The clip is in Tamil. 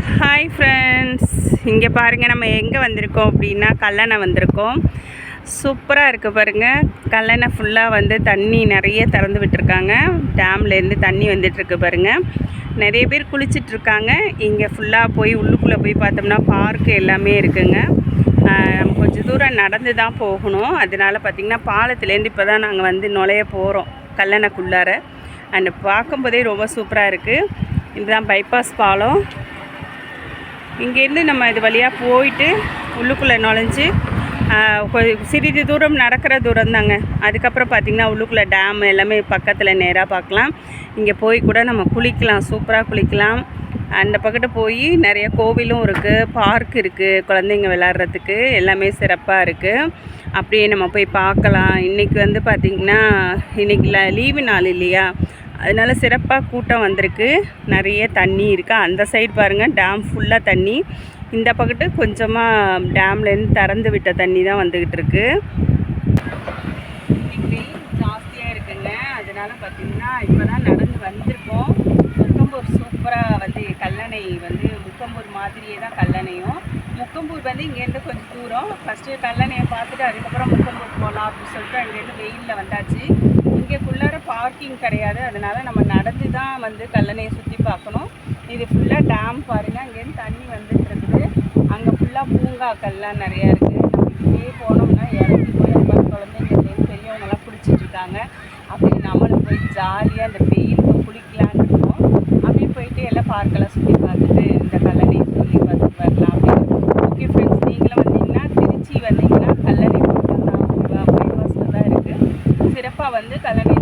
ஹாய் ஃப்ரெண்ட்ஸ் இங்கே பாருங்கள் நம்ம எங்கே வந்திருக்கோம் அப்படின்னா கல்லணை வந்திருக்கோம். சூப்பராக இருக்குது பாருங்கள் கல்லணை ஃபுல்லாக வந்து தண்ணி நிறைய திறந்து விட்டுருக்காங்க. டேம்லேருந்து தண்ணி வந்துட்டுருக்கு பாருங்கள் நிறைய பேர் குளிச்சிட்ருக்காங்க. இங்கே ஃபுல்லாக போய் உள்ளுக்குள்ளே போய் பார்த்தோம்னா பார்க்கு எல்லாமே இருக்குங்க. கொஞ்சம் தூரம் நடந்து தான் போகணும். அதனால பார்த்திங்கன்னா பாலத்துலேருந்து இப்போ தான் நாங்கள் வந்து நுழைய போகிறோம் கல்லணைக்குள்ளார. அண்ட் பார்க்கும்போதே ரொம்ப சூப்பராக இருக்குது இதுதான் பைபாஸ் பாலம். இங்கேருந்து நம்ம இது வழியாக போயிட்டு உள்ளுக்குள்ளே நுழைஞ்சு சிறிது தூரம் நடக்கிற தூரம் தாங்க. அதுக்கப்புறம் பார்த்திங்கன்னா உள்ளுக்குள்ளே டேம் எல்லாமே பக்கத்தில் நேராக பார்க்கலாம் இங்கே போய் கூட நம்ம குளிக்கலாம் சூப்பராக குளிக்கலாம். அந்த பக்கத்து போய் நிறைய கோவிலும் இருக்குது பார்க் இருக்குது குழந்தைங்க விளாட்றதுக்கு எல்லாமே சிறப்பாக இருக்குது அப்படியே நம்ம போய் பார்க்கலாம். இன்றைக்கி வந்து பார்த்திங்கன்னா இன்றைக்கி லீவு நாள் இல்லையா? அதனால சிறப்பாக கூட்டம் வந்திருக்கு. நிறைய தண்ணி இருக்குது அந்த சைடு பாருங்கள் டேம் ஃபுல்லாக தண்ணி. இந்த பக்கத்து கொஞ்சமாக டேம்லேருந்து திறந்து விட்ட தண்ணி தான் வந்துக்கிட்டு இருக்கு. ஜாஸ்தியாக இருக்குங்க. அதனால பார்த்திங்கன்னா இப்போ தான் நடந்து வந்திருக்கோம். முக்கம்பூர் சூப்பராக வந்து கல்லணை வந்து முக்கம்பூர் மாதிரியே தான் கல்லணையும். முக்கம்பூர் வந்து இங்கேருந்து கொஞ்சம் தூரம். ஃபஸ்ட்டு கல்லணையை பார்த்துட்டு அதுக்கப்புறம் முக்கம்பூர் போகலாம் அப்படின்னு சொல்லிட்டு அங்கேருந்து வெயிலில் வந்தாச்சு. இங்கேக்குள்ளார பார்க்கிங் கிடையாது. அதனால் நம்ம நடந்து தான் வந்து கல்லணையை சுற்றி பார்க்கணும். இது ஃபுல்லாக டேம் பாருங்கள் அங்கேருந்து தண்ணி வந்துட்டு இருக்குது. அங்கே ஃபுல்லாக பூங்காக்கள்லாம் நிறையா இருக்குது நம்ம இப்படியே போனோம்னா இறங்கி போய் உட்காந்து குழந்தைங்கள்லேருந்து பெரியவங்கெல்லாம் குளிச்சுட்டு இருக்காங்க. அப்படியே நம்மளும் போய் ஜாலியாக அந்த வெயிலுக்கு குளிக்கலான்னு இருக்கோம். அப்படியே போயிட்டு எல்லாம் பார்க்கெல்லாம் சுற்றி சிறப்பாக வந்து கல்லணை